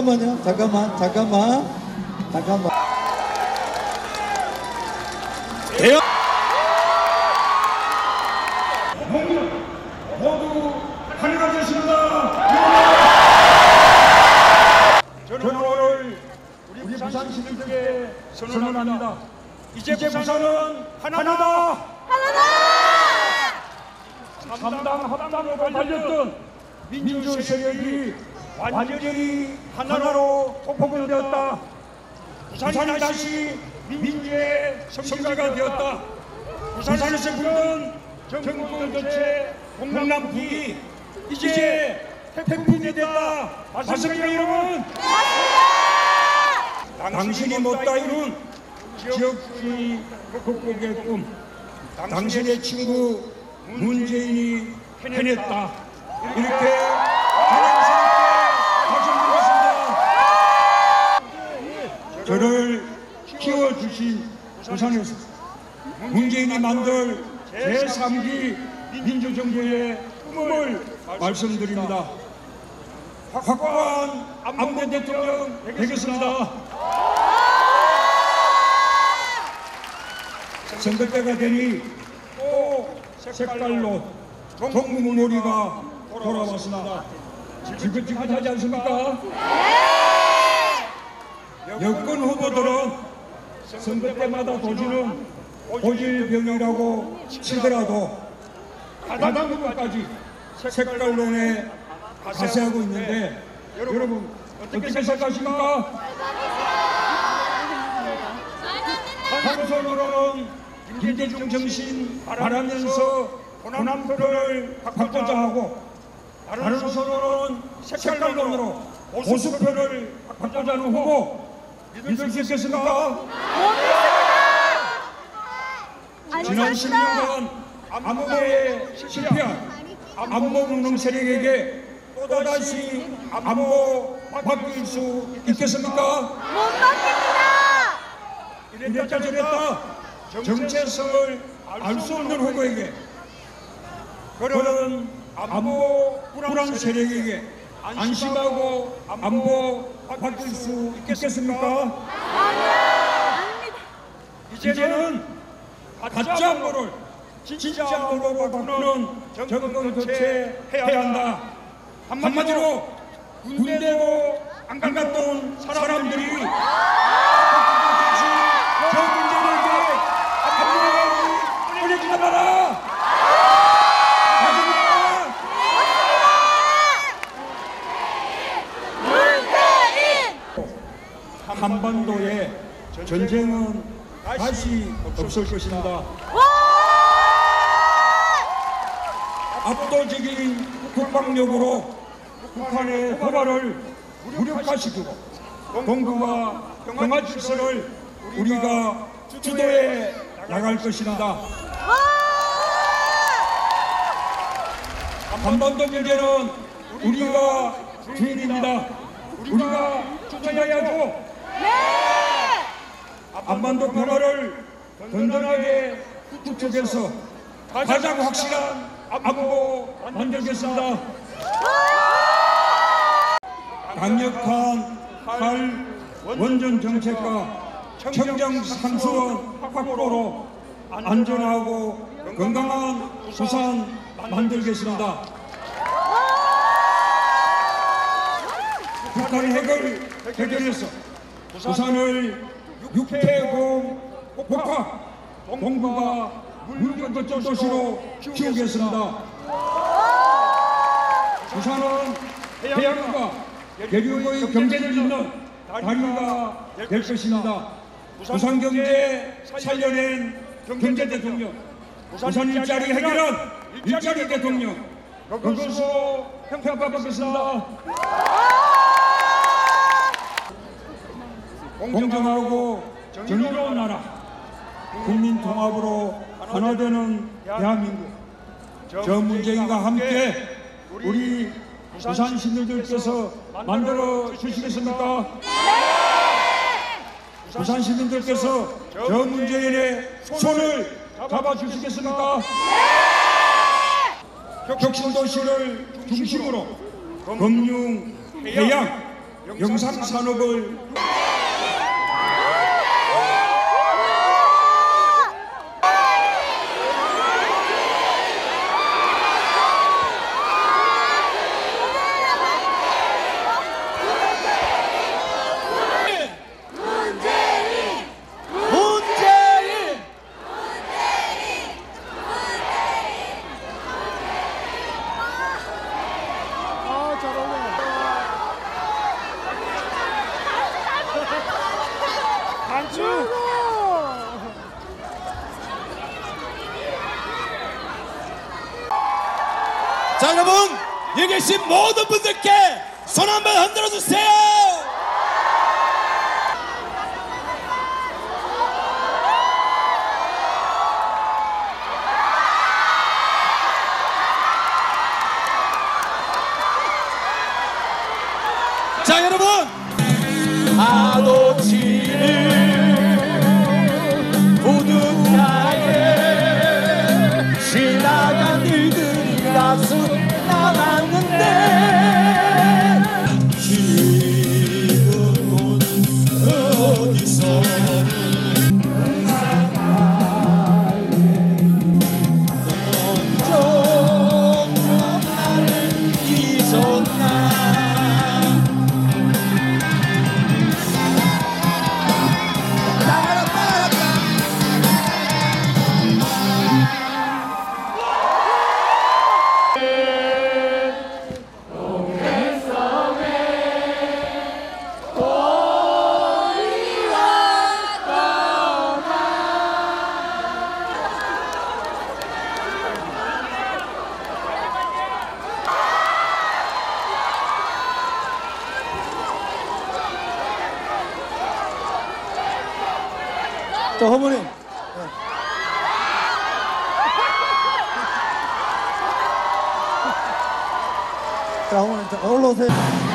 잠깐만요. 잠깐만, 잠깐만, 잠깐만. 대요. 모두 환영하겠습니다. 저는 오늘 우리 부산 시민들께 선언합니다. 이제 부산은 하나다. 삼당 합당으로 달렸던 민주 세력이 완전히 하나로 폭풍되었다. 부산이 다시 민주의 성지가 되었다. 부산에서 불던 전국 전체 공남 북이 이제 태풍이 됐다. 맞습니까 여러분? 당신이 못다 이룬 지역주의 극복의 꿈 당신의 친구 문재인이 해냈다. 이렇게 말씀드리겠습니다. 저를 키워주신 부산에서 문재인이 만들 제3기 민주정부의 꿈을 말씀드립니다. 확고한 안보 대통령 되겠습니다. 선거 때가 되니 또 색깔로 동무놀이가 돌아왔습니다. 지긋지긋하지 않습니까? 여권 후보들은 선거 때마다 도지는 고질병이라고 치더라도 가장 부분까지 색깔론에 가세하고 있는데 여러분 어떻게 생각하십니까? 한손으로는 김대중 정신 바라면서 호남표를 바꾸자 하고 다른 손으로는 색깔론으로 보수표를 바꾸자는 후보 믿을 수 있겠습니까? 지난 10년간 안보에 실패한 안보 무능 세력에게 또다시 안보 바뀔 수 있겠습니까? 못 받겠습니다. 이랬다 저랬다 정체성을 알 수 없는 후보에게 그런 안보 불안 세력에게 안심하고 안보 바뀔 수 있겠습니까? 이제는 가짜 안보를 진짜 안보로 바꾸는 정권 교체해야 한다. 한마디로 군대로 안 갔던 사람들이 저 문제에게 안보를 뿌리지 말아라. 가져가. 한반도의 전쟁은 다시 없을 것입니다. 압도적인 국방력으로 북한의 허가를 무력화시키고 동북아 평화 질서를 우리가 주도해 나갈 것입니다. 한반도 문제는 우리가 주인입니다. 우리가 주장해야죠. 한반도 평화를 든든하게 구축해서 가장 확실한 안보 만들겠습니다. 강력한 할 원전 정책과 청정 상수원 확보로 안전하고 건강한 부산 만들겠습니다. 북한 핵을 해결해서 부산을 육해공 복합 동북아 물류거점 도시로 키우겠습니다. 부산은 해양과 대륙의 경제를 잇는 다리가 될 것입니다. 부산 경제 살려낸 경제 대통령, 부산 일자리 해결한 일자리 대통령, 그것으로 평가받겠습니다. 공정하고 정의로운 나라, 국민 통합으로 하나 되는 대한민국. 저 문재인과 함께 우리 부산 시민들께서 만들어 주시겠습니까? 부산 시민들께서 저 문재인의 손을 잡아 주시겠습니까? 혁신도시를 중심으로 금융, 해양, 영상 산업을 문재인 자 여러분 여기 계신 모든 분들께 손 한번 흔들어 주세요 자, 자, 올라오세요.